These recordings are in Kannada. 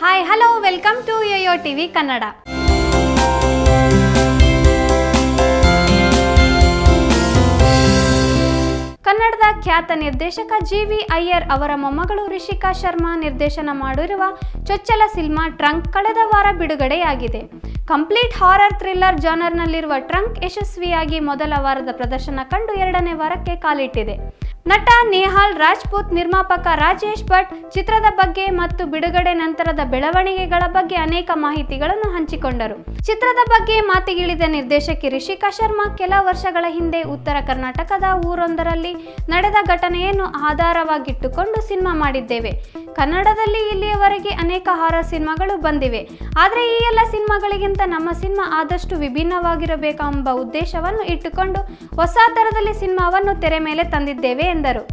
Hi hello welcome to YoYo TV Kannada ಕನ್ನಡದ ಖ್ಯಾತ ನಿರ್ದೇಶಕ ಜಿ ವಿ ಅಯ್ಯರ್ ಅವರ ಮೊಮ್ಮಗಳು ರಿಷಿಕಾ ಶರ್ಮಾ ನಿರ್ದೇಶನ ಮಾಡಿರುವ ಚೊಚ್ಚಲ ಸಿನಿಮಾ ಟ್ರಂಕ್ ಕಳೆದ ವಾರ ಬಿಡುಗಡೆಯಾಗಿದೆ. ಕಂಪ್ಲೀಟ್ ಹಾರರ್ ಥ್ರಿಲ್ಲರ್ ಜಾನರ್ನಲ್ಲಿರುವ ಟ್ರಂಕ್ ಯಶಸ್ವಿಯಾಗಿ ಮೊದಲ ವಾರದ ಪ್ರದರ್ಶನ ಕಂಡು ಎರಡನೇ ವಾರಕ್ಕೆ ಕಾಲಿಟ್ಟಿದೆ. ನಟ ನೇಹಾಲ್ ರಾಜ್ಪೂತ್, ನಿರ್ಮಾಪಕ ರಾಜೇಶ್ ಭಟ್ ಚಿತ್ರದ ಬಗ್ಗೆ ಮತ್ತು ಬಿಡುಗಡೆ ನಂತರದ ಬೆಳವಣಿಗೆಗಳ ಬಗ್ಗೆ ಅನೇಕ ಮಾಹಿತಿಗಳನ್ನು ಹಂಚಿಕೊಂಡರು. ಚಿತ್ರದ ಬಗ್ಗೆ ಮಾತಿಗಿಳಿದ ನಿರ್ದೇಶಕಿ ರಿಷಿಕಾ ಶರ್ಮಾ ಕೆಲ ವರ್ಷಗಳ ಹಿಂದೆ ಉತ್ತರ ಕರ್ನಾಟಕದ ಊರೊಂದರಲ್ಲಿ ನಡೆದ ಘಟನೆಯನ್ನು ಆಧಾರವಾಗಿಟ್ಟುಕೊಂಡು ಸಿನಿಮಾ ಮಾಡಿದ್ದೇವೆ. ಕನ್ನಡದಲ್ಲಿ ಇಲ್ಲಿಯವರೆಗೆ ಅನೇಕ ಹಾರರ್ ಸಿನಿಮಾಗಳು ಬಂದಿವೆ. ಆದರೆ ಈ ಎಲ್ಲ ಸಿನಿಮಾಗಳಿಗಿಂತ ನಮ್ಮ ಸಿನಿಮಾ ಆದಷ್ಟು ವಿಭಿನ್ನವಾಗಿರಬೇಕೆಂಬ ಉದ್ದೇಶವನ್ನು ಇಟ್ಟುಕೊಂಡು ಹೊಸ ಥರದಲ್ಲಿ ಸಿನಿಮಾವನ್ನು ತೆರೆ ಮೇಲೆ ತಂದಿದ್ದೇವೆ ಎಂದರು.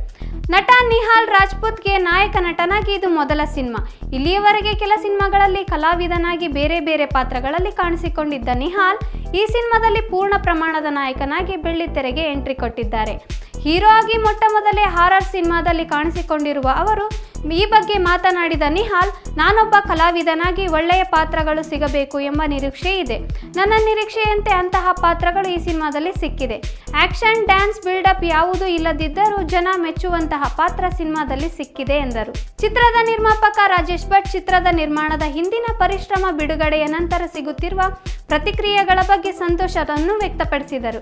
ನಟ ನಿಹಾಲ್ ರಾಜ್ಪುತ್ಗೆ ನಾಯಕ ನಟನಾಗಿ ಇದು ಮೊದಲ ಸಿನಿಮಾ. ಇಲ್ಲಿಯವರೆಗೆ ಕೆಲ ಸಿನಿಮಾಗಳಲ್ಲಿ ಕಲಾವಿದನಾಗಿ ಬೇರೆ ಬೇರೆ ಪಾತ್ರಗಳಲ್ಲಿ ಕಾಣಿಸಿಕೊಂಡಿದ್ದ ನಿಹಾಲ್ ಈ ಸಿನಿಮಾದಲ್ಲಿ ಪೂರ್ಣ ಪ್ರಮಾಣದ ನಾಯಕನಾಗಿ ಬೆಳ್ಳಿತೆರೆಗೆ ಎಂಟ್ರಿ ಕೊಟ್ಟಿದ್ದಾರೆ. ಹೀರೋ ಆಗಿ ಮೊಟ್ಟ ಮೊದಲೇ ಹಾರರ್ ಸಿನಿಮಾದಲ್ಲಿ ಕಾಣಿಸಿಕೊಂಡಿರುವ ಅವರು ಈ ಬಗ್ಗೆ ಮಾತನಾಡಿದ ನಿಹಾಲ್, ನಾನೊಬ್ಬ ಕಲಾವಿದನಾಗಿ ಒಳ್ಳೆಯ ಪಾತ್ರಗಳು ಸಿಗಬೇಕು ಎಂಬ ನಿರೀಕ್ಷೆ ಇದೆ. ನನ್ನ ನಿರೀಕ್ಷೆಯಂತೆ ಅಂತಹ ಪಾತ್ರಗಳು ಈ ಸಿನಿಮಾದಲ್ಲಿ ಸಿಕ್ಕಿದೆ. ಆಕ್ಷನ್ ಡ್ಯಾನ್ಸ್, ಬಿಲ್ಡಪ್ ಯಾವುದೂ ಇಲ್ಲದಿದ್ದರೂ ಜನ ಮೆಚ್ಚುವಂತಹ ಪಾತ್ರ ಸಿನಿಮಾದಲ್ಲಿ ಸಿಕ್ಕಿದೆ ಎಂದರು. ಚಿತ್ರದ ನಿರ್ಮಾಪಕ ರಾಜೇಶ್ ಭಟ್ ಚಿತ್ರದ ನಿರ್ಮಾಣದ ಹಿಂದಿನ ಪರಿಶ್ರಮ ಬಿಡುಗಡೆಯ ನಂತರ ಸಿಗುತ್ತಿರುವ ಪ್ರತಿಕ್ರಿಯೆಗಳ ಬಗ್ಗೆ ಸಂತೋಷವನ್ನು ವ್ಯಕ್ತಪಡಿಸಿದರು.